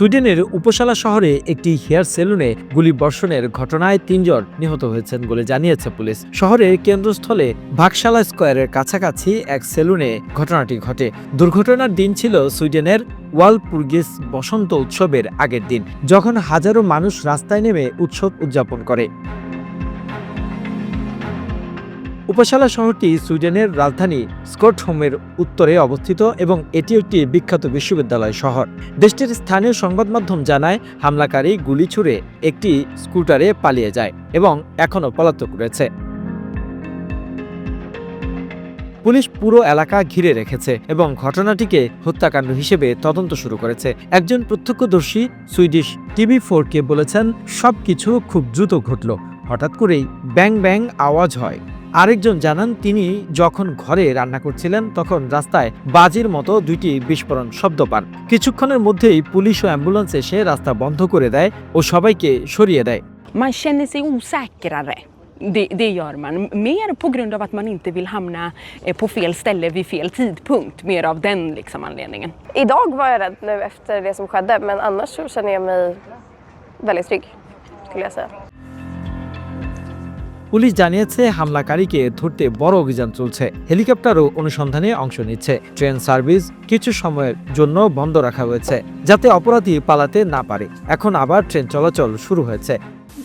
সুইডেনের উপসালা শহরে একটি হেয়ার সেলুনে গুলি বর্ষণের ঘটনায় তিনজন নিহত হয়েছেন বলে জানিয়েছে পুলিশ। শহরের কেন্দ্রস্থলে ভাগশালা স্কোয়ারের কাছাকাছি এক সেলুনে ঘটনাটি ঘটে। দুর্ঘটনার দিন ছিল সুইডেনের ওয়ালপুর্গিস বসন্ত উৎসবের আগের দিন, যখন হাজারো মানুষ রাস্তায় নেমে উৎসব উদযাপন করে। উপসালা শহরটি সুইডেনের রাজধানী স্কটহোমের উত্তরে অবস্থিত এবং এটি একটি বিখ্যাত বিশ্ববিদ্যালয় শহর। দেশটির স্থানীয় সংবাদ মাধ্যম জানায়, হামলাকারী গুলি ছুড়ে একটি স্কুটারে পালিয়ে যায় এবং এখনও পলাতক রয়েছে। পুলিশ পুরো এলাকা ঘিরে রেখেছে এবং ঘটনাটিকে হত্যাকাণ্ড হিসেবে তদন্ত শুরু করেছে। একজন প্রত্যক্ষদর্শী সুইডিশ টিভি ফোরকে বলেছেন, সবকিছু খুব দ্রুত ঘটল। হঠাৎ করেই ব্যাং ব্যাং আওয়াজ হয়। আরেকজন জানান তিনি যখন ঘরে রান্না করছিলেন তখন রাস্তায় বাজির মতো দুইটি বিস্ফোরণ শব্দ পান কিছুক্ষণের মধ্যেই পুলিশ ও অ্যাম্বুলেন্স এসে রাস্তা বন্ধ করে দেয় ও সবাইকে সরিয়ে দেয় Man känner sig osäkrare. Det, det gör man. Mer på grund av att man inte vill hamna eh, på fel ställe vid fel tidpunkt. Mer av den liksom anledningen. Idag var jag rädd nu efter det som skedde men annars så känner jag mig väldigt trygg skulle jag säga. Police জানিয়েছে, হামলাকারীকে ধরতে বড় অভিযান চলছে। হেলিকপ্টারও অনুসন্ধানে অংশ নিচ্ছে। Train service কিছু সময়ের জন্য বন্ধ রাখা হয়েছে, যাতে অপরাধী পালাতে না পারে। এখন আবার ট্রেন চলাচল শুরু হয়েছে।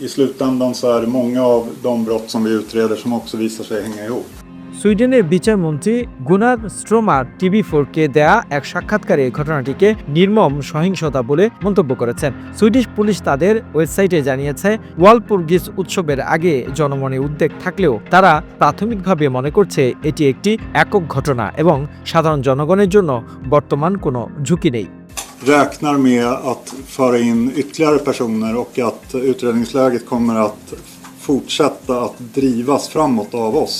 I slutändan så är det många av de brott som vi utreder som också visar sig hänga ihop. সুইডেনের বিচারমন্ত্রী গুনার স্ট্রোমার টিভি ফোরকে দেয়া এক সাক্ষাৎকারে ঘটনাটিকে নির্মম সহিংসতা বলে মন্তব্য করেছেন সুইডিশ পুলিশ তাদের ওয়েবসাইটে জানিয়েছে ওয়ালপুর্গিস উৎসবের আগে জনমনে উদ্বেগ থাকলেও তারা প্রাথমিকভাবে মনে করছে এটি একটি একক ঘটনা এবং সাধারণ জনগণের জন্য বর্তমান কোনো ঝুঁকি নেই Räknar med att föra in ytterligare personer och att utredningsläget kommer att fortsätta att drivas framåt av oss.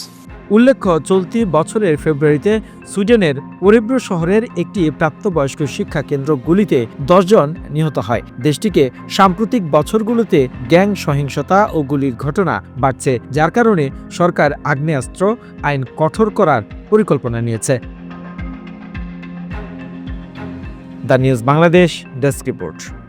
উল্লেখ্য, চলতি বছরের ফেব্রুয়ারিতে সুইডেনের ওরেব্রো শহরের একটি প্রাপ্তবয়স্ক শিক্ষা কেন্দ্র গুলিতে দশজন নিহত হয়। দেশটিকে সাম্প্রতিক বছরগুলোতে গ্যাং সহিংসতা ও গুলির ঘটনা বাড়ছে, যার কারণে সরকার আগ্নেয়াস্ত্র আইন কঠোর করার পরিকল্পনা নিয়েছে। The news Bangladesh desk report.